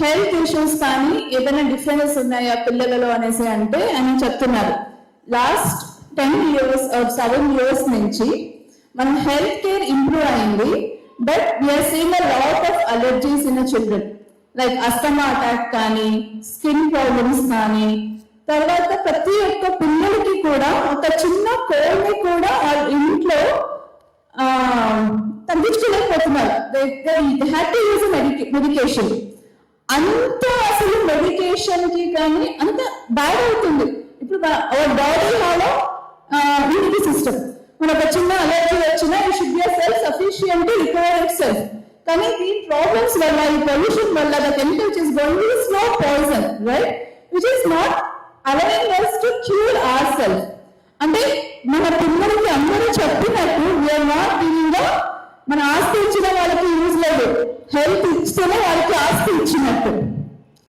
Health issues కానీ ఏదైనా differences ఉన్నాయా పిల్లలలో అనేసి అంటే అని చెప్తున్నారు. Last ten years seven years నుంచి మన హెల్త్ కేర్ ఇంప్రూవ్ అయింది. But we are seen a lot of allergies in children like asthma attack కానీ స్కిన్ ప్రాబ్లమ్స్ కానీ తర్వాత ప్రతి ఒక్క పిల్లలకి కూడా ఒక చిన్న కోల్డ్ని కూడా వాళ్ళ ఇంట్లో తగ్గించుకోలేకపోతున్నారు. యూజ్ మెడికేషన్ అంత అసలు మెడికేషన్కి కానీ అంత బ్యాడ్ అవుతుంది. ఇప్పుడు our body whole immunity system మన ఒక చిన్న అలర్జీ వచ్చినా ఈ should be self sufficient recover itself కానీ దీని ప్రాబ్లమ్స్ వల్ల ఈ పొల్యూషన్ వల్ల the chemical is going to slow poison right which is not allowing us to cure our self అంటే మన పిల్లలకి అందరూ చెప్పినట్టు వీఆర్ నాట్ గివింగ్ మన ఆస్తి ఇచ్చిన వాళ్ళకి యూజ్ లేదు. హెల్త్ ఇస్తేనే వాళ్ళకి ఆస్తి しまって